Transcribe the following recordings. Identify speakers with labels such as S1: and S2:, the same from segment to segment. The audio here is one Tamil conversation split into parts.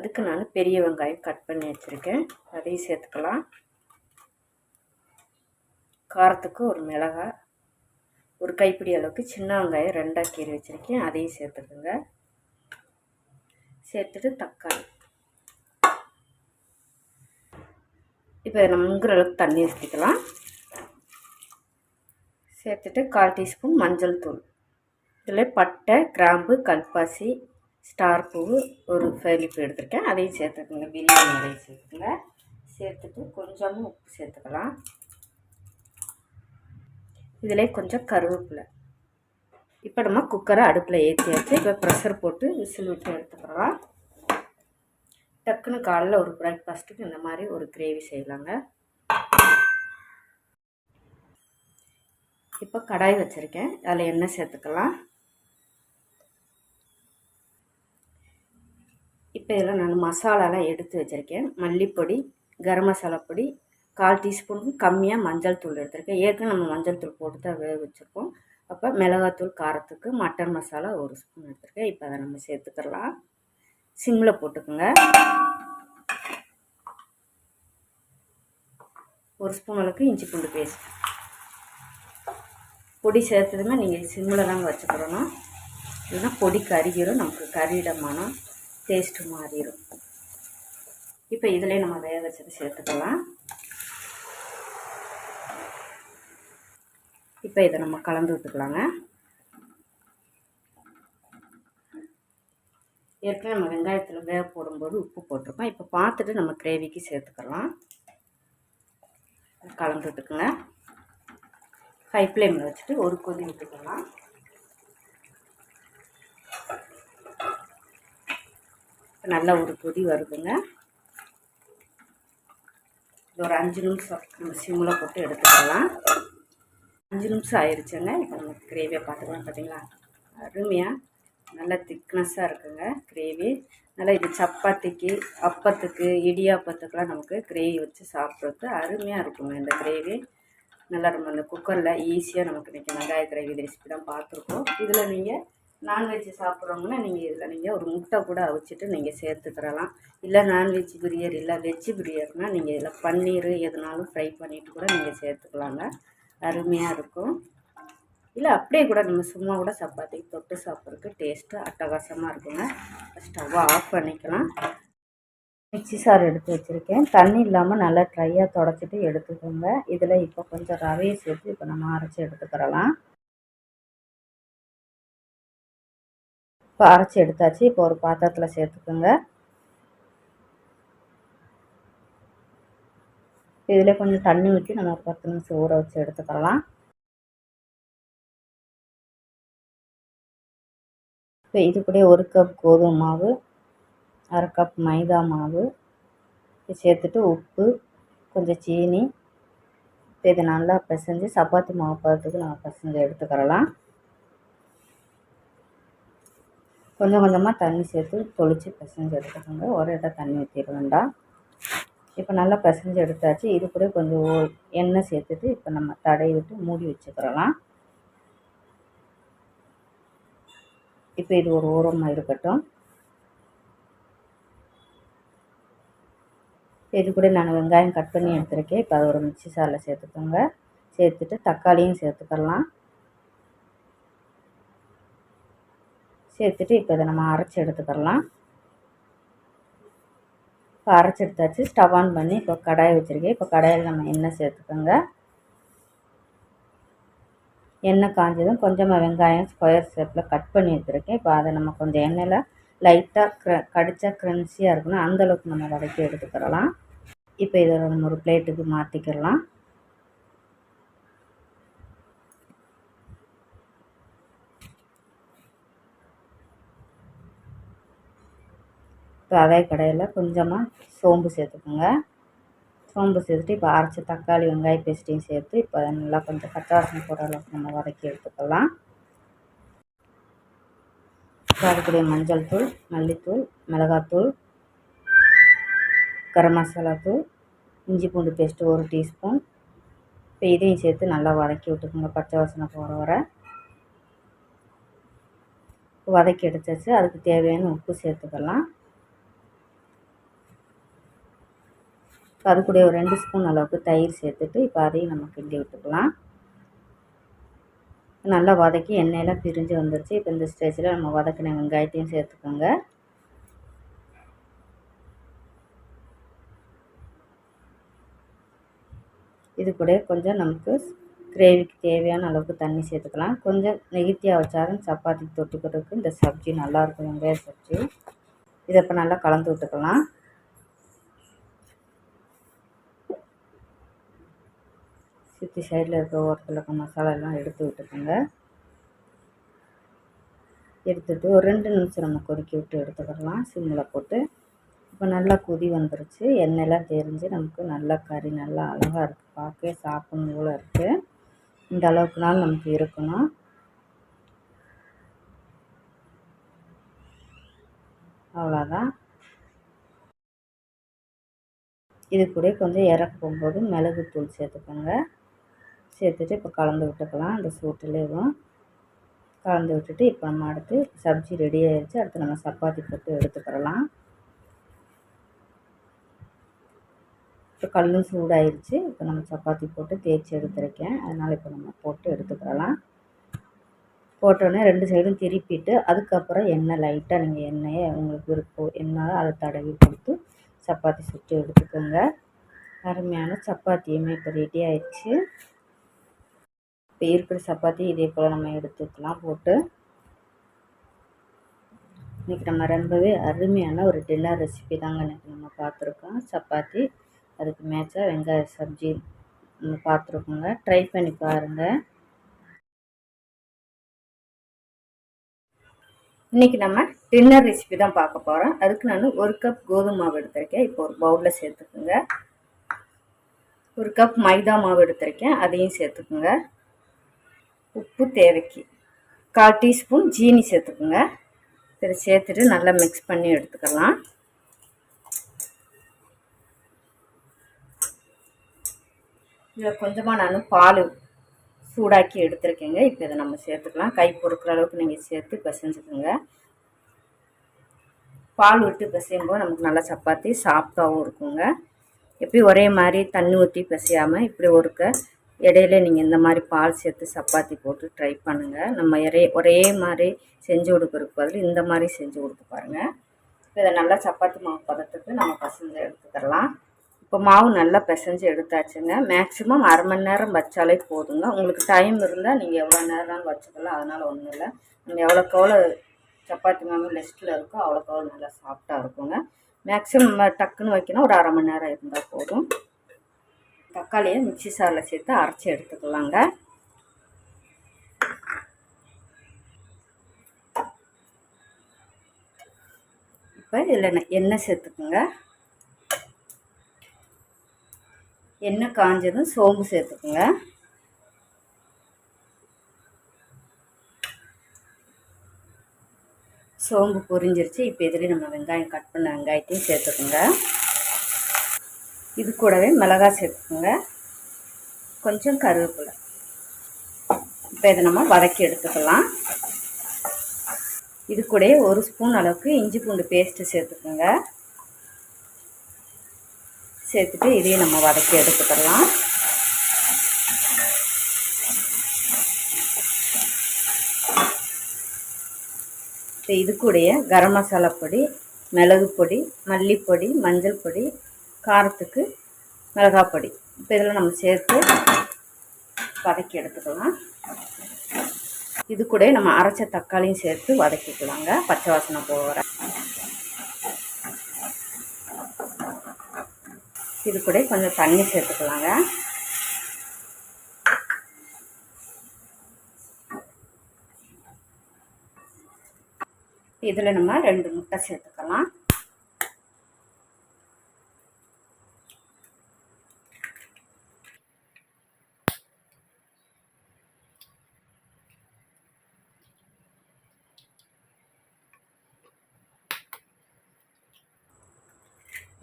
S1: அதுக்கு நான் பெரிய வெங்காயம் கட் பண்ணி வச்சுருக்கேன். அதையும் சேர்த்துக்கலாம். காரத்துக்கு ஒரு மிளகாய் ஒரு கைப்பிடி அளவுக்கு சின்ன வெங்காயம் ரெண்டாக கீறி வச்சுருக்கேன். அதையும் சேர்த்துக்குங்க. சேர்த்துட்டு தக்காளி. இப்போ நம்ம முங்குற அளவுக்கு தண்ணி ஊற்றிக்கலாம் சேர்த்துட்டு கால் டீஸ்பூன் மஞ்சள் தூள். இதில் பட்டை கிராம்பு கல்பாசி ஸ்டார் பூ ஒரு ஃபெலிப்பு எடுத்திருக்கேன். அதையும் சேர்த்துக்கோங்க. பிரியாணி அதையும் சேர்த்துக்கோங்க சேர்த்துட்டு கொஞ்சமாக உப்பு சேர்த்துக்கலாம். இதில் கொஞ்சம் கருவேப்பிலை. இப்போ நம்ம குக்கரை அடுப்பில் ஏற்றியாச்சு இப்போ ப்ரெஷர் போட்டு விசில் விட்டு எடுத்துக்கலாம். டக்குன்னு காலைல ஒரு பிரேக்ஃபாஸ்ட்டுக்கு இந்த மாதிரி ஒரு கிரேவி செய்யலாங்க. இப்போ கடாய் வச்சுருக்கேன். அதில் எண்ணெய் சேர்த்துக்கலாம். இப்போ இதில் நான் மசாலாலாம் எடுத்து வச்சுருக்கேன். மல்லிப்பொடி கரம் மசாலா பொடி கால் டீஸ்பூனுக்கு கம்மியாக மஞ்சள் தூள் எடுத்திருக்கேன். ஏற்கனவே நம்ம மஞ்சள் தூள் போட்டு தான் வேக வச்சுருக்கோம். அப்போ மிளகாத்தூள் காரத்துக்கு மட்டன் மசாலா ஒரு ஸ்பூன் எடுத்திருக்கேன். இப்போ அதை நம்ம சேர்த்துக்கலாம். சிம்மில் போட்டுக்கோங்க. ஒரு ஸ்பூன் அளவுக்கு இஞ்சி பூண்டு பேஸ்ட். பொடி சேர்த்ததுமே நீங்கள் சிம்மில் தாங்க வச்சுக்கிறணும் இல்லைன்னா பொடி கருகிரும் நமக்கு கறியிடமானோம் டேஸ்ட்டு மாறிடும். இப்போ இதிலே நம்ம வேக வச்சதை சேர்த்துக்கலாம். இப்போ இதை நம்ம கலந்து விட்டுக்கலாங்க. ஏற்கனவே நம்ம வெங்காயத்தில் வேக போடும்போது உப்பு போட்டிருக்கோம். இப்போ பார்த்துட்டு நம்ம கிரேவிக்கு சேர்த்துக்கலாம். கலந்து விட்டுக்குங்க. ஹை ஃப்ளேமில் வச்சுட்டு ஒரு கொதி விட்டுக்கலாம். நல்லா ஒரு கொதி வருதுங்க. ஒரு அஞ்சு நிமிஷம் நம்ம சிம்மில் போட்டு எடுத்துக்கலாம். அஞ்சு நிமிஷம் ஆயிடுச்சுங்க இப்போ நம்ம கிரேவியை பார்த்துக்கலாம் பார்த்தீங்களா அருமையாக நல்லா திக்னஸ்ஸாக இருக்குங்க கிரேவி. நல்லா இது சப்பாத்திக்கு அப்பத்துக்கு இடியாப்பத்துக்கெலாம் நமக்கு கிரேவி வச்சு சாப்பிட்றதுக்கு அருமையாக இருக்குங்க இந்த கிரேவி. நல்லா நம்ம இந்த குக்கரில் ஈஸியாக நமக்கு இன்றைக்கி வெங்காய கிரேவி ரெசிபி தான் பார்த்துருக்கோம். இதில் நீங்கள் நான்வெஜ் சாப்பிட்றவங்கன்னா நீங்கள் இதில் நீங்கள் ஒரு முட்டை கூட அவிச்சிட்டு நீங்கள் சேர்த்துக்கிறலாம். இல்லை நான்வெஜ் பிரியர் இல்லை வெஜ் பிரியர்னால் நீங்கள் இதில் பன்னீர் எதுனாலும் ஃப்ரை பண்ணிவிட்டு கூட நீங்கள் சேர்த்துக்கலாங்க. அருமையாக இருக்கும். இல்லை அப்படியே கூட நம்ம சும்மா கூட சப்பாத்தி தொட்டு சாப்பிட்றதுக்கு டேஸ்ட்டு அட்டகாசமாக இருக்குங்க. ஸ்டவ்வை ஆஃப் பண்ணிக்கலாம். மிக்சி சார் எடுத்து வச்சுருக்கேன். தண்ணி இல்லாமல் நல்லா ட்ரையாக தொடச்சிட்டு எடுத்துக்கோங்க. இதில் இப்போ கொஞ்சம் ரவையை சேர்த்து இப்போ நம்ம அரைச்சி எடுத்துக்கிறலாம். இப்போ அரைச்சி எடுத்தாச்சு. இப்போ ஒரு பாத்திரத்தில் சேர்த்துக்கோங்க. இதில் கொஞ்சம் தண்ணி ஊற்றி நம்ம பத்து நிமிஷம் ஊற வச்சு எடுத்துக்கலாம். இப்போ இது கூட ஒரு கப் கோதுமை மாவு அரை கப் மைதா மாவு சேர்த்துட்டு உப்பு கொஞ்சம் சீனி. இப்போ இதை நல்லா பிசைஞ்சு சப்பாத்தி மாவு பதத்துக்கு நம்ம பிசைஞ்சு எடுத்துக்கிறலாம். கொஞ்சம் கொஞ்சமாக தண்ணி சேர்த்து தொளித்து பிசைஞ்சு எடுத்துக்கோங்க. ஒரு இடம் தண்ணி ஊற்றிட வேண்டாம் இப்போ நல்லா பிசைஞ்சு எடுத்தாச்சு. இது கூட கொஞ்சம் எண்ணெய் சேர்த்துட்டு இப்போ நம்ம தடவி விட்டு மூடி வச்சுக்கிறலாம். இப்போ இது ஒரு ஓரமாக இருக்கட்டும். இது கூட நான் வெங்காயம் கட் பண்ணி எடுத்துருக்கேன். இப்போ அதை ஒரு மிக்சி சாரில் சேர்த்துக்கோங்க. சேர்த்துட்டு தக்காளியும் சேர்த்துக்கலாம். சேர்த்துட்டு இப்போ இதை நம்ம அரைச்சி எடுத்துக்கிறலாம். இப்போ அரைச்சி எடுத்தாச்சு. ஸ்டவ் ஆன் பண்ணி இப்போ கடாயை வச்சுருக்கேன். இப்போ கடாயில் நம்ம எண்ணெய் சேர்த்துக்கோங்க. எண்ணெய் காஞ்சதும் கொஞ்சமாக வெங்காயம் ஸ்கொயர் ஷேப்பில் கட் பண்ணி வச்சுருக்கேன் இப்போ அதை நம்ம கொஞ்சம் எண்ணெயில் லைட்டாக க்ர கடித்தா க்ரன்ச்சியாக இருக்கணும் அந்தளவுக்கு நம்ம வதக்கி எடுத்துக்கிறலாம். இப்போ இதை நம்ம ஒரு பிளேட்டுக்கு மாற்றிக்கிடலாம் இப்போ அதே கடையில் கொஞ்சமாக சோம்பு சேர்த்துக்கோங்க. சோம்பு சேர்த்துட்டு இப்போ அரைச்ச தக்காளி வெங்காய பேஸ்ட்டையும் சேர்த்து இப்போ அதை நல்லா கொஞ்சம் பச்சை வாசனை போடுற அளவுக்கு நம்ம வதக்கி எடுத்துக்கலாம். இப்போ அதுக்குடைய மஞ்சள் தூள் மல்லித்தூள் மிளகாத்தூள் கரம் மசாலா தூள் இஞ்சி பூண்டு பேஸ்ட்டு ஒரு டீஸ்பூன். இப்போ இதையும் சேர்த்து நல்லா வதக்கி விட்டுக்கோங்க பச்சை வாசனை போகிற வர. வதக்கி எடுத்தாச்சு. அதுக்கு தேவையான உப்பு சேர்த்துக்கலாம். இப்போ அது கூட ஒரு ரெண்டு ஸ்பூன் அளவுக்கு தயிர் சேர்த்துட்டு இப்போ அதையும் நம்ம கிண்டி விட்டுக்கலாம். நல்லா வதக்கி எண்ணெயெல்லாம் பிரிஞ்சு வந்துருச்சு. இப்போ இந்த ஸ்டேஜில் நம்ம வதக்கின வெங்காயத்தையும் சேர்த்துக்கோங்க. இது கூட கொஞ்சம் நமக்கு கிரேவிக்கு தேவையான அளவுக்கு தண்ணி சேர்த்துக்கலாம். கொஞ்சம் நெகித்தியாக வச்சாலும் சப்பாத்தி தொட்டுக்கிறதுக்கு இந்த சப்ஜி நல்லாயிருக்கும் வெங்காய சப்ஜி. இதை இப்போ நல்லா கலந்து விட்டுக்கலாம். சுற்றி சைடில் இருக்க ஓரத்தில் இருக்க மசாலாலாம் எடுத்து விட்டுக்கோங்க. எடுத்துட்டு ஒரு ரெண்டு நிமிஷம் நம்ம கொதிக்க விட்டு எடுத்துக்கிடலாம் சிம்மில் போட்டு. இப்போ நல்லா கொதி வந்துருச்சு. எண்ணெயெல்லாம் தெரிஞ்சு நமக்கு நல்லா கறி நல்லா அழகாக இருக்குது பார்க்கவே சாப்பிடணும் போல் இருக்குது இந்த அளவுக்குனாலும் நமக்கு இருக்கணும். அவ்வளோதான். இது கூட கொஞ்சம் இறக்க போகும்போது மிளகுத்தூள் சேர்த்துக்கோங்க. சேர்த்துட்டு இப்போ கலந்து விட்டுக்கலாம். அந்த சூட்டுலேயும் கலந்து விட்டுட்டு இப்போ நம்ம அடுத்து சப்ஜி ரெடி ஆயிடுச்சு அடுத்து நம்ம சப்பாத்தி போட்டு எடுத்துக்கிறலாம். இப்போ கல்லும் சூடாயிருச்சு. இப்போ நம்ம சப்பாத்தி போட்டு தேய்ச்சி எடுத்துருக்கேன். அதனால் இப்போ நம்ம போட்டு எடுத்துக்கிறலாம். போட்டோடனே ரெண்டு சைடும் திருப்பிட்டு அதுக்கப்புறம் எண்ணெய் லைட்டாக நீங்கள் எண்ணெயை உங்களுக்கு விருப்பம் எண்ணெய் அதை தடவி கொடுத்து சப்பாத்தி சுட்டு எடுத்துக்கோங்க. அருமையான சப்பாத்தியுமே இப்போ ரெடி ஆயிடுச்சு இப்போ இருக்கிற சப்பாத்தி இதே போல் நம்ம எடுத்துக்கலாம் போட்டு. இன்றைக்கி நம்ம ரொம்பவே அருமையான ஒரு டின்னர் ரெசிபி தாங்க இன்றைக்கி நம்ம பார்த்துருக்கோம். சப்பாத்தி அதுக்கு மேட்சாக வெங்காய சப்ஜி நம்ம பார்த்துருக்கோங்க. ட்ரை பண்ணி பாருங்கள் இன்றைக்கி நம்ம டின்னர் ரெசிபி தான் பார்க்க போகிறோம் அதுக்கு நான் ஒரு கப் கோதுமை மாவு எடுத்திருக்கேன். இப்போ ஒரு பவுலில் சேர்த்துக்குங்க. ஒரு கப் மைதா மாவு எடுத்திருக்கேன். அதையும் சேர்த்துக்குங்க. உப்பு தேவைக்கு. கால் டீஸ்பூன் ஜீனி சேர்த்துக்குங்க. இதை சேர்த்துட்டு நல்லா மிக்ஸ் பண்ணி எடுத்துக்கலாம். இதில் கொஞ்சமாக நான் பால் சூடாக்கி எடுத்துருக்கேங்க. இப்போ இதை நம்ம சேர்த்துக்கலாம். கை பொறுக்கிற அளவுக்கு நீங்கள் சேர்த்து பிசைஞ்சுக்கோங்க. பால் விட்டு பிசையும் போது நமக்கு நல்லா சப்பாத்தி சாஃப்டாகவும் இருக்குங்க. எப்படி ஒரே மாதிரி தண்ணி ஊற்றி பிசையாமல் இப்படி ஒருக்க இடையில நீங்கள் இந்த மாதிரி பால் சேர்த்து சப்பாத்தி போட்டு ட்ரை பண்ணுங்கள் நம்ம ஒரே ஒரே மாதிரி செஞ்சு கொடுக்குறதுக்கு பதில் இந்த மாதிரி செஞ்சு கொடுத்து பாருங்கள் இதை நல்லா சப்பாத்தி மாவு பதத்துக்கு நம்ம பசஞ்சு எடுத்துக்கலாம் இப்போ மாவு நல்லா பிசைஞ்சு எடுத்தாச்சுங்க. மேக்ஸிமம் அரை மணி நேரம் வச்சாலே போதுங்க. உங்களுக்கு டைம் இருந்தால் நீங்கள் எவ்வளோ நேரம் வச்சுக்கலாம். அதனால் ஒன்றும் இல்லை. நம்ம எவ்வளோக்கு எவ்வளோ சப்பாத்தி மாவு லிஸ்ட்டில் இருக்கோ அவ்வளோக்கு எவ்வளோ நல்லா சாஃப்டாக இருக்குங்க. மேக்ஸிமம் டக்குன்னு வைக்கணும். ஒரு அரை மணி நேரம் இருந்தால் போதும். தக்காளியை மிக்சி சாரில் சேர்த்து அரைச்சி எடுத்துக்கலாங்க. இப்போ இதில் எண்ணெய் சேர்த்துக்குங்க. எண்ணெய் காஞ்சதும் சோம்பு சேர்த்துக்குங்க. சோம்பு பொரிஞ்சிருச்சு. இப்போ இதில் நம்ம வெங்காயம் கட் பண்ண வெங்காயத்தையும் சேர்த்துக்குங்க. இது கூடவே மிளகாய் சேர்த்துக்குங்க. கொஞ்சம் கருவேப்பிலை. இப்போ இதை நம்ம வதக்கி எடுத்துக்கலாம். இது கூட ஒரு ஸ்பூன் அளவுக்கு இஞ்சி பூண்டு பேஸ்ட்டு சேர்த்துக்கோங்க. சேர்த்துட்டு இதையும் நம்ம வதக்கி எடுத்துக்கலாம். இப்போ இது கூடய கரம் மசாலா பொடி மிளகு பொடி மல்லிப்பொடி மஞ்சள் பொடி காரத்துக்கு மிளகாய் பொடி. இப்போ இதெல்லாம் நம்ம சேர்த்து வதக்கி எடுத்துக்கலாம். இது கூட நம்ம அரைச்ச தக்காளியும் சேர்த்து வதக்கிக்கலாங்க. பச்சை வாசனை போகிற இது கூட கொஞ்சம் தண்ணி சேர்த்துக்கலாங்க. இதில் நம்ம ரெண்டு முட்டை சேர்த்துக்கலாம்.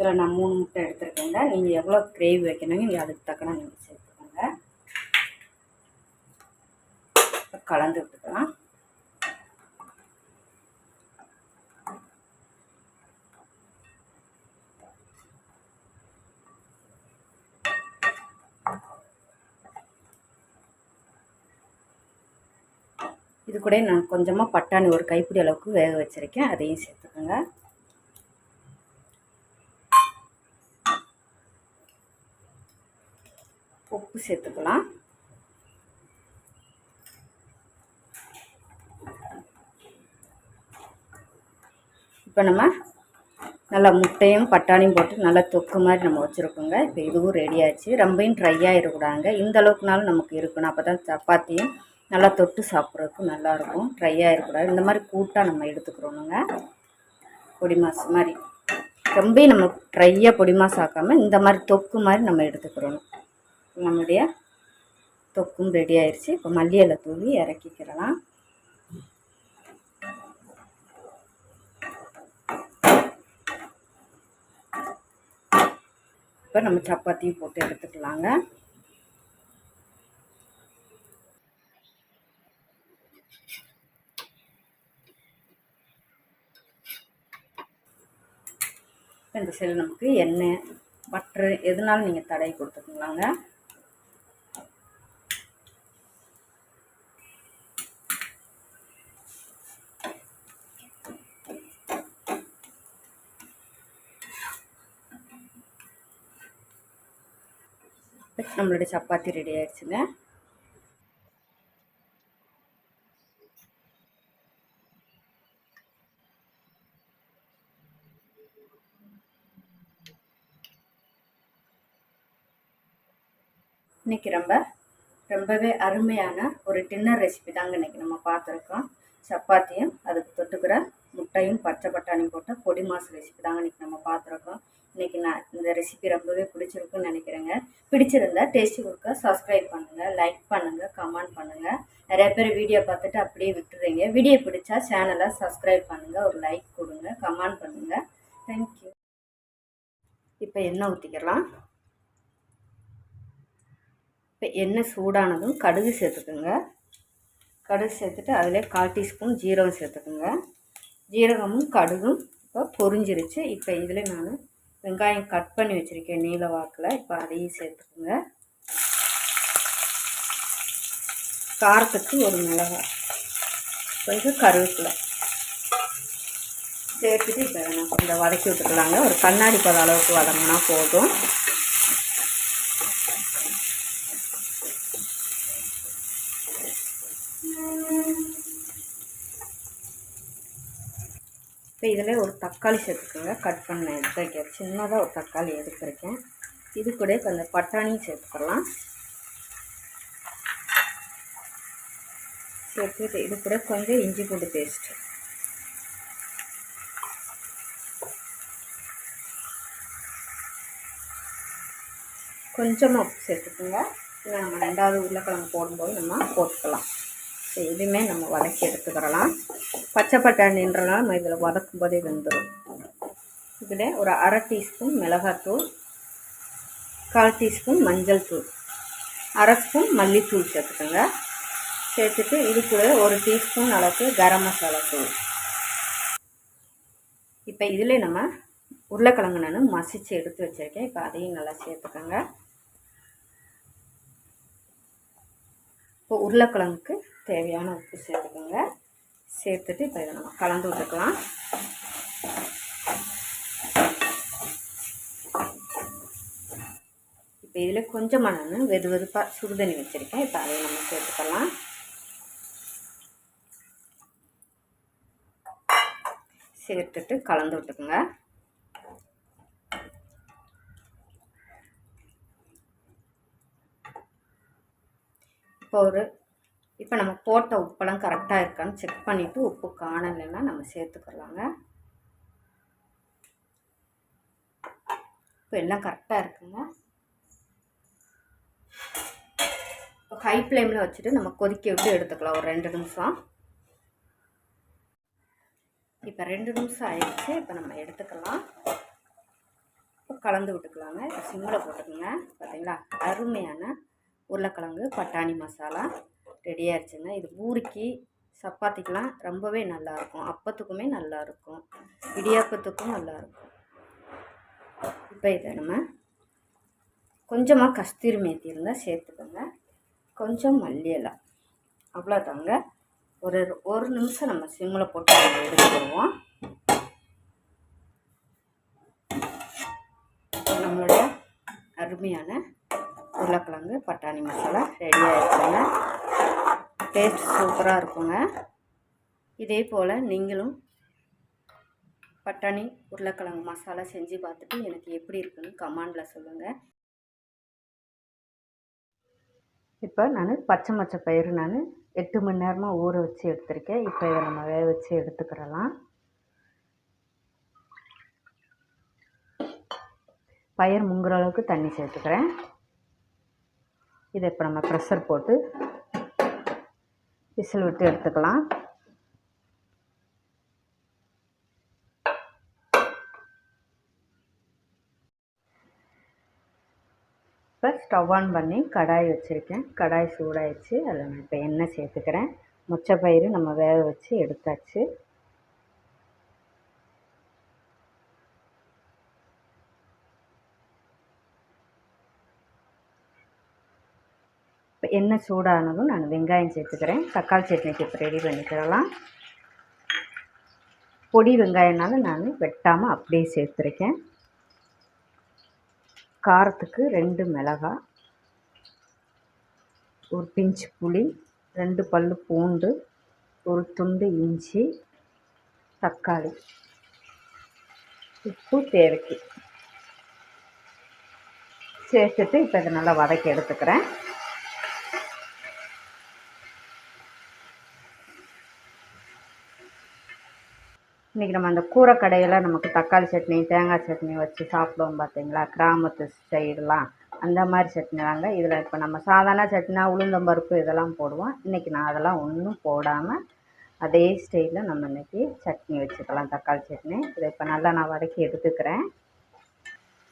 S1: இதில் நான் மூணு முட்டை எடுத்துருக்கேங்க நீங்கள் எவ்வளோ கிரேவி வைக்கணுங்க நீங்கள் அதுக்கு தக்கன நீங்கள் சேர்த்துக்கோங்க. கலந்து விட்டுக்கலாம். இது கூட நான் கொஞ்சமாக பட்டாணி ஒரு கைப்பிடி அளவுக்கு வேக வச்சுருக்கேன். அதையும் சேர்த்துக்கோங்க. சேர்த்துக்கலாம். இப்போ நம்ம நல்லா முட்டையும் பட்டாணியும் போட்டு நல்லா தொக்கு மாதிரி நம்ம வச்சுருக்கோங்க. இப்போ இதுவும் ரெடி ஆச்சு. ரொம்பையும் ட்ரை ஆகிடக்கூடாதுங்க இந்த அளவுக்குனாலும் நமக்கு இருக்கணும். அப்போ தான் சப்பாத்தியும் நல்லா தொட்டு சாப்பிட்றதுக்கு நல்லாயிருக்கும். ட்ரை ஆகிடக்கூடாது இந்த மாதிரி கூட்டாக நம்ம எடுத்துக்கிறோணுங்க பொடி மாசு மாதிரி. ரொம்பையும் நம்ம ட்ரையாக பொடி மாசு ஆக்காமல் இந்த மாதிரி தொக்கு மாதிரி நம்ம எடுத்துக்கிறோணும். நம்முடைய தொக்கும் ரெடி ஆயிடுச்சு இப்போ மல்லி தூவி இறக்கிக்கிறலாம். இப்போ நம்ம சப்பாத்தியும் போட்டு எடுத்துக்கலாங்க. இந்த சைடு நமக்கு எண்ணெய் பட்ரு எதுனாலும் நீங்கள் தடவி கொடுத்துக்கலாங்க. நம்மளுடைய சப்பாத்தி ரெடி ஆயிடுச்சுங்க. இன்றைக்கி ரொம்ப ரொம்பவே அருமையான ஒரு டின்னர் ரெசிபி தாங்க இன்றைக்கி நம்ம பார்த்துருக்கோம். சப்பாத்தியும் அதுக்கு தொட்டுக்கிற முட்டையும் பச்சை பட்டாணியும் போட்ட பொடி மாசு ரெசிபி தாங்க இன்றைக்கி நம்ம பார்த்துருக்கோம். இன்றைக்கி நான் இந்த ரெசிபி ரொம்பவே பிடிச்சிருக்குன்னு நினைக்கிறேங்க. பிடிச்சிருந்தா டேஸ்டி கொடுக்க சப்ஸ்கிரைப் பண்ணுங்கள் லைக் பண்ணுங்கள் கமெண்ட் பண்ணுங்கள் நிறைய பேர் வீடியோ பார்த்துட்டு அப்படியே விட்டுறீங்க. வீடியோ பிடிச்சா சேனலை சப்ஸ்கிரைப் பண்ணுங்கள் ஒரு லைக் கொடுங்க கமெண்ட் பண்ணுங்கள் தேங்க்யூ இப்போ எண்ணெய் ஊற்றிக்கலாம் இப்போ எண்ணெய் சூடானதும் கடுகு சேர்த்துக்குங்க. கடுகு சேர்த்துட்டு அதிலே கால் டீஸ்பூன் ஜீரகம் சேர்த்துக்குங்க. ஜீரகமும் கடுகும் இப்போ பொரிஞ்சிருச்சு. இப்போ இதில் நான் வெங்காயம் கட் பண்ணி வச்சுருக்கேன் நீல வாக்கில். இப்போ அதையும் சேர்த்துக்கோங்க. காரத்துக்கு ஒரு மிளகா கொஞ்சம் கருவேப்பிலை. சேர்த்துட்டு இப்போ நான் கொஞ்சம் வதக்கி விட்டுக்கலாங்க. ஒரு கண்ணாடி பத அளவுக்கு வதங்கினா போதும். இப்போ இதில் ஒரு தக்காளி சேர்த்துக்கோங்க. கட் பண்ண எடுத்துருக்கேன் சின்னதாக ஒரு தக்காளி எடுத்துருக்கேன். இது கூட கொஞ்சம் பட்டாணியும் சேர்த்துக்கலாம். சேர்த்துட்டு இது கூட கொஞ்சம் இஞ்சி பூண்டு பேஸ்ட்டு. கொஞ்சமாக உப்பு சேர்த்துக்கோங்க. இல்லை நம்ம ரெண்டாவது உருளைக்கிழங்கு போடும்போது நம்ம போட்டுக்கலாம். இதுவுமே நம்ம வதக்கி எடுத்துக்கிறலாம். பச்சை பட்டாணின்றனால நம்ம இதில் வதக்கும் போதே வெந்துடும் இதில் ஒரு அரை டீஸ்பூன் மிளகாத்தூள் கால் டீஸ்பூன் மஞ்சள் தூள் அரை ஸ்பூன் மல்லித்தூள் சேர்த்துக்கோங்க. சேர்த்துட்டு இது கூட ஒரு டீஸ்பூன் அளவுக்கு கரம் மசாலா தூள். இப்போ இதில் நம்ம உருளைக்கிழங்கு நான் மசித்து எடுத்து வச்சுருக்கேன். இப்போ அதையும் நல்லா சேர்த்துக்கோங்க. இப்போ உருளைக்கிழங்குக்கு தேவையான உப்பு சேர்த்துக்கோங்க. சேர்த்துட்டு இப்போ இதை நம்ம கலந்து விட்டுக்கலாம். இப்போ இதில் கொஞ்சமாக நான் வெது வெதுப்பாக சுடுதண்ணி வச்சுருக்கேன். இப்போ அதை நம்ம சேர்த்துக்கலாம். சேர்த்துட்டு கலந்து விட்டுக்குங்க. இப்போ ஒரு இப்போ நம்ம போட்ட உப்பெல்லாம் கரெக்டாக இருக்கான்னு செக் பண்ணிவிட்டு உப்பு காணலைன்னா நம்ம சேர்த்துக்கலாங்க. இப்போ எல்லாம் கரெக்டாக இருக்குங்க. இப்போ ஹை ஃப்ளேமில் வச்சுட்டு நம்ம கொதிக்க விட்டு எடுத்துக்கலாம் ஒரு ரெண்டு நிமிஷம். இப்போ ரெண்டு நிமிஷம் ஆயிடுச்சு இப்போ நம்ம எடுத்துக்கலாம். இப்போ கலந்து விட்டுக்கலாங்க. இப்போ சிம்மில் போட்டுக்கோங்க பார்த்தீங்களா? அருமையான உருளைக்கிழங்கு பட்டாணி மசாலா. ரெடி ஆயிடுச்சுங்க இது பூரிக்கு சப்பாத்திக்கெலாம் ரொம்பவே நல்லாயிருக்கும். அப்பத்துக்குமே நல்லாயிருக்கும். இடியாப்பத்துக்கும் நல்லாயிருக்கும். இப்போ இதை நம்ம கொஞ்சமாக கஸ்தூரி மேத்தி இருந்தால் சேர்த்துக்கோங்க. கொஞ்சம் மல்லி அவ்வளோதாங்க. ஒரு ஒரு நிமிஷம் நம்ம சிம்மில் போட்டு நம்ம எடுத்துக்கிடுவோம் நம்மளுடைய அருமையான உருளைக்கிழங்கு பட்டாணி மசாலா ரெடி ஆகிடுச்சுங்க டேஸ்ட் சூப்பராக இருக்குங்க. இதே போல் நீங்களும் பட்டாணி உருளைக்கிழங்கு மசாலா செஞ்சு பார்த்துட்டு எனக்கு எப்படி இருக்குன்னு கமாண்டில் சொல்லுங்கள் இப்போ நான் பச்சை மச்சை பயிறு நான் எட்டு மணி நேரமாக ஊற வச்சு எடுத்திருக்கேன். இப்போ இதை நம்ம வேக வச்சு எடுத்துக்கிறலாம். பயிர் முங்குற அளவுக்கு தண்ணி சேர்த்துக்கிறேன். இதை இப்போ நம்ம ப்ரெஷர் போட்டு விசில் விட்டு எடுத்துக்கலாம். இப்போ ஸ்டவ் ஆன் பண்ணி கடாய் வச்சுருக்கேன். கடாய் சூடாயிடுச்சு. அதில் நான் இப்போ எண்ணெய் சேர்த்துக்கிறேன். மொச்சப்பயிறு நம்ம வேக வச்சு எடுத்தாச்சு. எண்ணெய் சூடானதும் நான் வெங்காயம் சேர்த்துக்கிறேன். தக்காளி சட்னிக்கு இப்போ ரெடி பண்ணிக்கிறலாம் பொடி வெங்காயம்னால நான் வெட்டாமல் அப்படியே சேர்த்துருக்கேன். காரத்துக்கு ரெண்டு மிளகாய் ஒரு பிஞ்சு புளி ரெண்டு பல் பூண்டு ஒரு துண்டு இஞ்சி தக்காளி. உப்பு தேவைக்கு. சேர்த்துட்டு இப்போ இதை நல்லா வதக்கி எடுத்துக்கிறேன். இன்றைக்கி நம்ம அந்த கூரை கடையில் நமக்கு தக்காளி சட்னி தேங்காய் சட்னி வச்சு சாப்பிடுவோம் பார்த்தீங்களா கிராமத்து சைடெலாம் அந்த மாதிரி சட்னி தாங்க. இதில் இப்போ நம்ம சாதாரண சட்னினா உளுந்தம்பருப்பு இதெல்லாம் போடுவோம். இன்றைக்கி நான் அதெல்லாம் ஒன்றும் போடாமல் அதே ஸ்டைலில் நம்ம இன்றைக்கி சட்னி வச்சுக்கலாம் தக்காளி சட்னி. இதை இப்போ நல்லா நான் வதக்கி எடுத்துக்கிறேன்.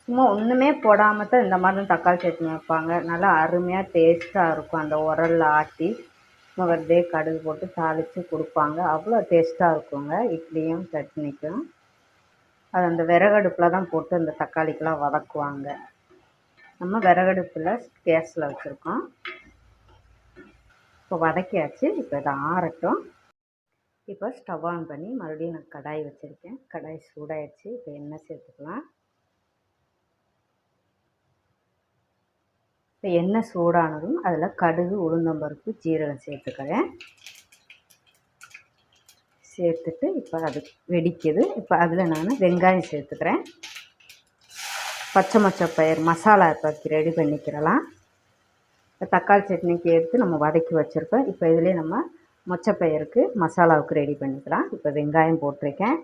S1: சும்மா ஒன்றுமே போடாமல் தான் இந்த மாதிரி தக்காளி சட்னி வைப்பாங்க. நல்லா அருமையாக டேஸ்ட்டாக இருக்கும். அந்த உரலில் ஆட்டி முகர்தே கடுகு போட்டு தாளித்து கொடுப்பாங்க. அவ்வளோ டேஸ்ட்டாக இருக்குங்க. இட்லியும் சட்னிக்கும். அது அந்த விறகடுப்பில் தான் போட்டு அந்த தக்காளிக்கெலாம் வதக்குவாங்க. நம்ம விறகடுப்பில் கேஸில் வச்சுருக்கோம். இப்போ வதக்கியாச்சு. இப்போ இதை ஆறட்டும். இப்போ ஸ்டவ் ஆன் பண்ணி மறுபடியும் நான் கடாய் வச்சுருக்கேன். கடாய் சூடாயிடுச்சு. இப்போ எண்ணெய் சேர்த்துக்கலாம். இப்போ எண்ணெய் சூடானதும் அதில் கடுகு உளுந்தம்பருப்பு ஜீரகம் சேர்த்துக்கிறேன். சேர்த்துட்டு இப்போ அது வெடிக்குது. இப்போ அதில் நான் வெங்காயம் சேர்த்துக்கிறேன். பச்சை மொச்சை பயிர் மசாலா இப்போ ரெடி பண்ணிக்கிறலாம். இப்போ தக்காளி சட்னிக்கு எடுத்து நம்ம வதக்கி வச்சுருக்கோம் இப்போ இதிலே நம்ம மொச்சப்பயிருக்கு மசாலாவுக்கு ரெடி பண்ணிக்கலாம். இப்போ வெங்காயம் போட்டிருக்கேன்.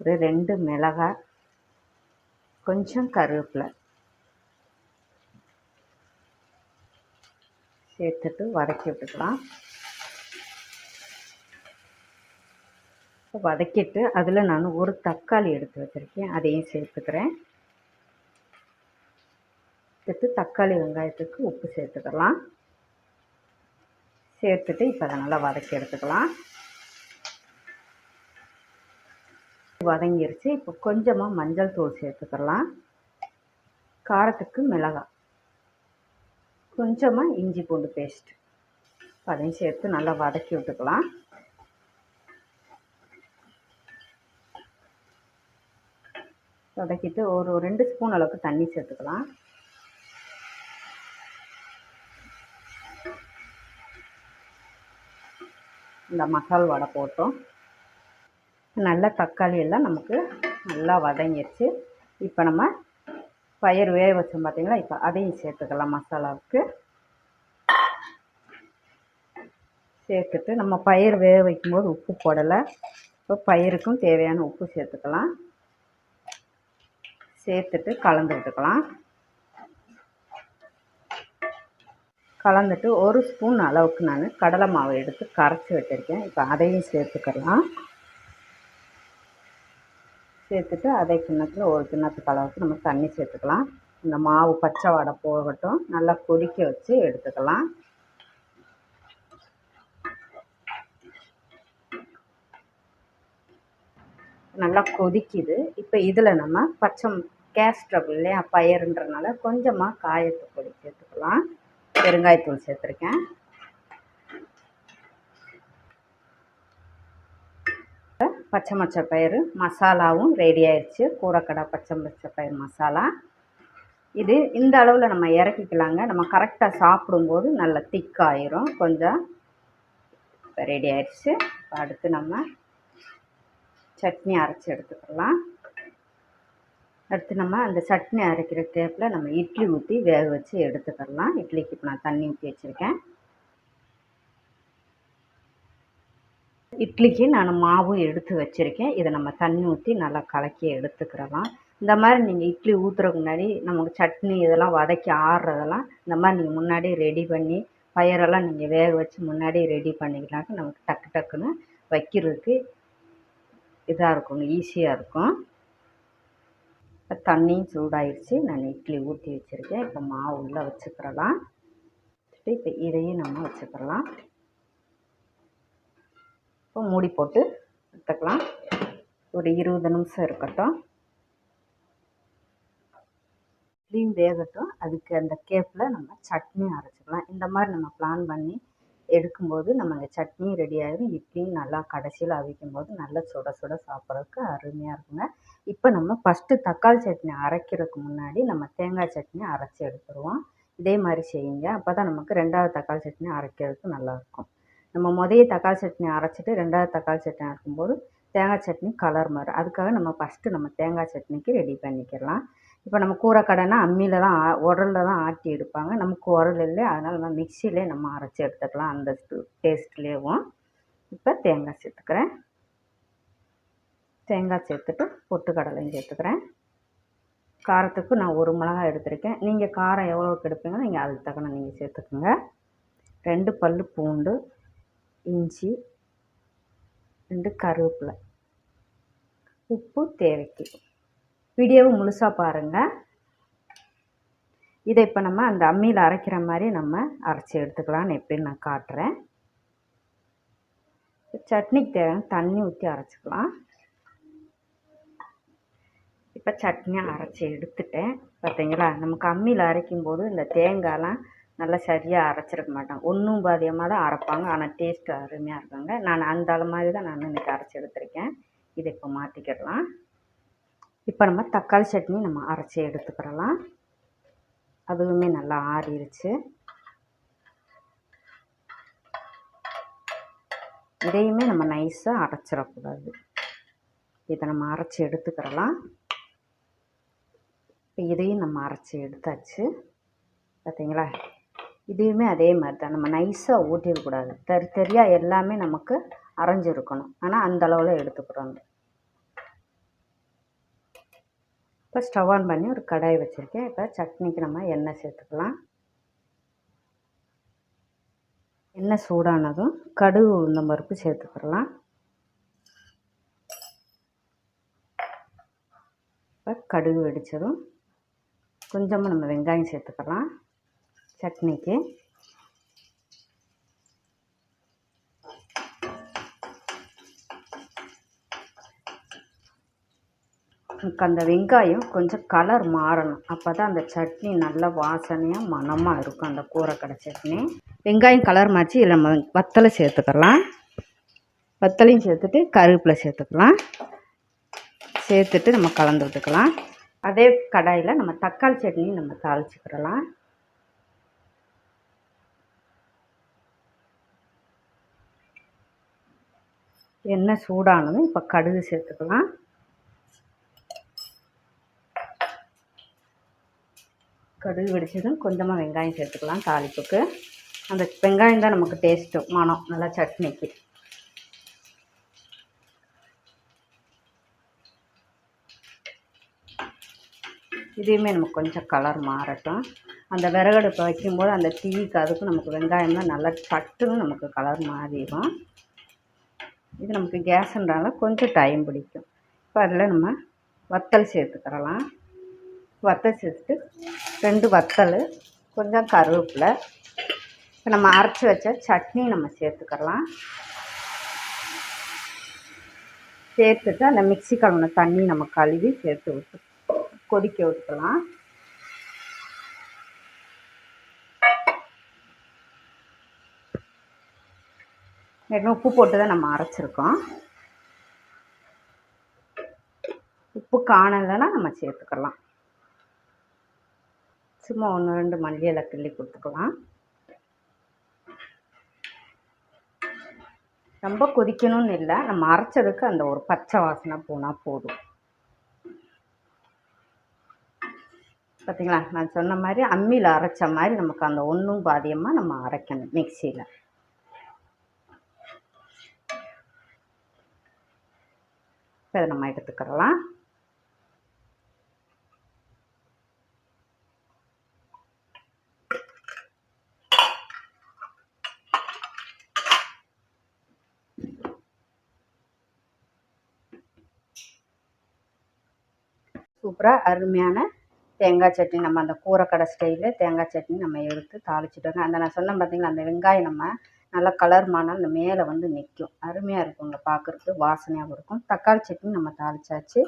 S1: ஒரு ரெண்டு மிளகாய் கொஞ்சம் கருவேப்பிலை. சேர்த்துட்டு வதக்கி விட்டுக்கலாம். வதக்கிட்டு அதில் நான் ஒரு தக்காளி எடுத்து வச்சுருக்கேன். அதையும் சேர்த்துக்கிறேன். சேர்த்து தக்காளி வெங்காயத்துக்கு உப்பு சேர்த்துக்கலாம். சேர்த்துட்டு இப்போ அதை நல்லா வதக்கி எடுத்துக்கலாம். வதங்கிருச்சு. இப்போ கொஞ்சமாக மஞ்சள் தூள் சேர்த்துக்கலாம். காரத்துக்கு மிளகாய். கொஞ்சமாக இஞ்சி பூண்டு பேஸ்ட் அதையும் சேர்த்து நல்லா வதக்கி விட்டுக்கலாம். வதக்கிட்டு ஒரு ரெண்டு ஸ்பூன் அளவுக்கு தண்ணி சேர்த்துக்கலாம். இந்த மசால் வடை போட்டோம். நல்ல தக்காளி எல்லாம் நமக்கு நல்லா வதங்கிடுச்சு இப்போ நம்ம பயிர் வேக வச்சோம் பார்த்தீங்களா இப்போ அதையும் சேர்த்துக்கலாம் மசாலாவுக்கு. சேர்த்துட்டு நம்ம பயிர் வேக வைக்கும்போது உப்பு போடலை. இப்போ பயிருக்கும் தேவையான உப்பு சேர்த்துக்கலாம். சேர்த்துட்டு கலந்துக்கிட்டுக்கலாம் கலந்துட்டு ஒரு ஸ்பூன் அளவுக்கு நான் கடலை மாவு எடுத்து கரைச்சி வச்சுருக்கேன். இப்போ அதையும் சேர்த்துக்கலாம். சேர்த்துட்டு அதை கிண்ணத்தில் ஒரு கிண்ணத்துக்கு அளவுக்கு நம்ம தண்ணி சேர்த்துக்கலாம். இந்த மாவு பச்சை வடை போகட்டும். நல்லா கொதிக்க வச்சு எடுத்துக்கலாம். நல்லா கொதிக்குது. இப்போ இதில் நம்ம பச்சை கேஸ் ட்ரபிள் இல்லையா? பயிருன்றனால கொஞ்சமாக காயத்தை பொடி சேர்த்துக்கலாம். பெருங்காயத்தூள் சேர்த்துருக்கேன். பச்சை மச்சை பயிறு மசாலாவும் ரெடி ஆயிடுச்சு. கூரக்கடை பச்சை பச்சை பயிறு மசாலா. இது இந்த அளவில் நம்ம இறக்கிக்கலாங்க. நம்ம கரெக்டாக சாப்பிடும்போது நல்லா திக்காயிரும். கொஞ்சம் இப்போ ரெடி ஆயிடுச்சு. அடுத்து நம்ம சட்னி அரைச்சி எடுத்துக்கலாம். அடுத்து நம்ம அந்த சட்னி அரைக்கிற டேப்பில் நம்ம இட்லி ஊற்றி வேக வச்சு எடுத்துக்கலாம். இட்லிக்கு இப்போ நான் தண்ணி ஊற்றி வச்சுருக்கேன். இட்லிக்கு நான் மாவும் எடுத்து வச்சுருக்கேன். இதை நம்ம தண்ணி ஊற்றி நல்லா கலக்கி எடுத்துக்கிறலாம். இந்த மாதிரி நீங்கள் இட்லி ஊற்றுறதுக்கு முன்னாடி நமக்கு சட்னி இதெல்லாம் வதக்கி ஆடுறதெல்லாம் இந்த மாதிரி நீங்கள் முன்னாடி ரெடி பண்ணி பயிரெல்லாம் நீங்கள் வேக வச்சு முன்னாடி ரெடி பண்ணிக்கலாக்க நமக்கு டக்கு டக்குன்னு வைக்கிறதுக்கு இதாக இருக்குங்க ஈஸியாக இருக்கும். இப்போ தண்ணியும் சூடாயிடுச்சு நான் இட்லி ஊற்றி வச்சுருக்கேன். இப்போ மாவு உள்ளே வச்சுக்கிறலாம். இப்போ இதையும் நம்ம வச்சுக்கிறலாம். இப்போ மூடி போட்டு எடுத்துக்கலாம். ஒரு இருபது நிமிஷம் இருக்கட்டும். இட்லியும் வேகட்டும். அதுக்கு அந்த கேப்பில் நம்ம சட்னி அரைச்சிக்கலாம். இந்த மாதிரி நம்ம பிளான் பண்ணி எடுக்கும்போது நம்ம அந்த சட்னியும் ரெடி ஆகிடும் இட்லியும் நல்லா கடைசியில் அவிக்கும் போது நல்லா சுட சுட சாப்பிட்றதுக்கு அருமையாக இருக்குங்க. இப்போ நம்ம ஃபஸ்ட்டு தக்காளி சட்னி அரைக்கிறதுக்கு முன்னாடி நம்ம தேங்காய் சட்னி அரைச்சி எடுத்துருவோம். இதே மாதிரி செய்யுங்க. அப்போ தான் நமக்கு ரெண்டாவது தக்காளி சட்னி அரைக்கிறதுக்கு நல்லாயிருக்கும் நம்ம முதைய தக்காளி சட்னி அரைச்சிட்டு ரெண்டாவது தக்காளி சட்னி அரைக்கும்போது தேங்காய் சட்னி கலர் மாறும் அதுக்காக நம்ம ஃபஸ்ட்டு நம்ம தேங்காய் சட்னிக்கு ரெடி பண்ணிக்கலாம் இப்போ நம்ம கூரைக்கடைனா அம்மியில் தான் உரலில் தான் ஆட்டி எடுப்பாங்க. நமக்கு உரல் இல்லை அதனால் நம்ம மிக்சியிலே நம்ம அரைச்சி எடுத்துக்கலாம். அந்த டேஸ்ட்லேயும் இப்போ தேங்காய் சேர்த்துக்கிறேன். தேங்காய் சேர்த்துட்டு பொட்டுக்கடலையும் சேர்த்துக்கிறேன். காரத்துக்கு நான் ஒரு மிளகாய் எடுத்திருக்கேன். நீங்கள் காரம் எவ்வளோக்கு எடுப்பீங்களோ நீங்கள் அதுக்கு தக்கன நீங்கள் சேர்த்துக்குங்க. ரெண்டு பல் பூண்டு இஞ்சி ரெண்டு கருவேப்பிலை. உப்பு தேவைக்கு. வீடியோவை முழுசாக பாருங்கள் இதை இப்போ நம்ம அந்த அம்மியில் அரைக்கிற மாதிரி நம்ம அரைச்சி எடுத்துக்கலான்னு எப்படின்னு நான் காட்டுறேன். சட்னிக்கு தேவையான தண்ணி ஊற்றி அரைச்சிக்கலாம். இப்போ சட்னியாக அரைச்சி எடுத்துட்டேன். பார்த்தீங்களா நமக்கு அம்மியில் அரைக்கும் போது இந்த தேங்காய்லாம் நல்லா சரியாக அரைச்சிருக்க மாட்டாங்க ஒன்றும் பாதியமாக தான் அரைப்பாங்க. ஆனால் டேஸ்ட்டு அருமையாக இருக்குங்க. நான் அந்த அளவு மாதிரி தான் நான் இன்றைக்கி அரைச்சி எடுத்திருக்கேன். இதை இப்போ மாற்றிக்கிடலாம் இப்போ நம்ம தக்காளி சட்னி நம்ம அரைச்சி எடுத்துக்கிறலாம் அதுவுமே நல்லா ஆறிடுச்சு இதையுமே நம்ம நைஸாக அரைச்சிடக்கூடாது. இதை நம்ம அரைச்சி எடுத்துக்கிறலாம் இப்போ இதையும் நம்ம அரைச்சி எடுத்தாச்சு. பார்த்தீங்களா? இதையுமே அதே மாதிரி தான் நம்ம நைஸாக ஊட்டிடக்கூடாது தரி தெரியாக எல்லாமே நமக்கு அரைஞ்சிருக்கணும். ஆனால் அந்த அளவில் எடுத்துக்கிறோம் இப்போ ஸ்டவ் ஆன் பண்ணி ஒரு கடாய் வச்சுருக்கேன். இப்போ சட்னிக்கு நம்ம எண்ணெய் சேர்த்துக்கலாம். எண்ணெய் சூடானதும் கடுகு உளுந்த பருப்பு சேர்த்துக்கிறலாம் இப்போ கடுகு வெடித்ததும் கொஞ்சமாக நம்ம வெங்காயம் சேர்த்துக்கலாம். சட்னிக்கு. எனக்கு அந்த வெங்காயம் கொஞ்சம் கலர் மாறணும். அப்போ தான் அந்த சட்னி நல்ல வாசனையாக மணமாக இருக்கும் அந்த கூரைக்கடை சட்னி. வெங்காயம் கலர் மாறிச்சு இதில் நம்ம வத்தலை சேர்த்துக்கலாம். வத்தலையும் சேர்த்துட்டு கருவேப்பிலை சேர்த்துக்கலாம். சேர்த்துட்டு நம்ம கலந்து விட்டுக்கலாம். அதே கடாயில் நம்ம தக்காளி சட்னி நம்ம தாளிச்சுக்கிடலாம் எண்ணெய் சூடானதும் இப்போ கடுகு சேர்த்துக்கலாம். கடுகு வெடிச்சதும் கொஞ்சமாக வெங்காயம் சேர்த்துக்கலாம் தாளிப்புக்கு. அந்த வெங்காயம் தான் நமக்கு டேஸ்ட்டு மனம் நல்லா சட்னிக்கு. இதையுமே நமக்கு கொஞ்சம் கலர் மாறட்டும். அந்த விறகடுப்பை வைக்கும்போது அந்த தீக்கு அதுக்கும் நமக்கு வெங்காயம்லாம் நல்லா சட்டுன்னு நமக்கு கலர் மாறிடும். இது நமக்கு கேஸுன்றால கொஞ்சம் டைம் பிடிக்கும். இப்போ அதில் நம்ம வத்தல் சேர்த்துக்கிறலாம். வத்தல் சேர்த்துட்டு ரெண்டு வத்தல் கொஞ்சம் கருவேப்பிலை. இப்போ நம்ம அரைச்சி வச்ச சட்னி நம்ம சேர்த்துக்கலாம் சேர்த்துட்டு அந்த மிக்சி கலந்த தண்ணி நம்ம கழுவி சேர்த்து விட்டு கொதிக்க விட்டுக்கலாம். ஏற்கனவே உப்பு போட்டு தான் நம்ம அரைச்சிருக்கோம். உப்பு காணலைன்னா நம்ம சேர்த்துக்கலாம். சும்மா ஒன்று ரெண்டு மல்லி இலை கிள்ளி கொடுத்துக்கலாம். ரொம்ப கொதிக்கணும்னு இல்லை நம்ம அரைச்சதுக்கு அந்த ஒரு பச்சை வாசனை போனால் போதும். பார்த்தீங்களா நான் சொன்ன மாதிரி அம்மியில் அரைச்ச மாதிரி நமக்கு அந்த ஒன்றும் பாதியமாக நம்ம அரைக்கணும் மிக்சியில். இப்போ இதை நம்ம எடுத்துக்கிறலாம். சூப்பராக அருமையான தேங்காய் சட்னி நம்ம அந்த கூரைக்கடை ஸ்டைலில் தேங்காய் சட்னி நம்ம எடுத்து தாளிச்சிட்டோங்க. அந்த நான் சொன்னேன் பார்த்தீங்களா அந்த வெங்காயம் நம்ம நல்லா கலர் மானால் அந்த மேலே வந்து நிற்கும் அருமையாக இருக்குங்க பார்க்குறதுக்கு வாசனையாகவும் இருக்கும். தக்காளி சட்னி நம்ம தாளிச்சாச்சு.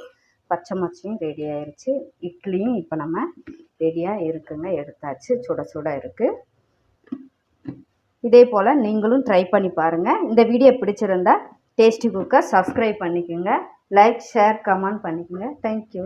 S1: பச்சை மொச்சையும் ரெடி ஆயிடுச்சு இட்லியும் இப்போ நம்ம ரெடியாக இருக்குங்க. எடுத்தாச்சு. சுட சுட இருக்குது இதே போல் நீங்களும் ட்ரை பண்ணி பாருங்கள் இந்த வீடியோ பிடிச்சிருந்தா டேஸ்டி குக்கை சப்ஸ்கிரைப் பண்ணிக்கோங்க. லைக் ஷேர் கமெண்ட் பண்ணிக்கோங்க. Thank you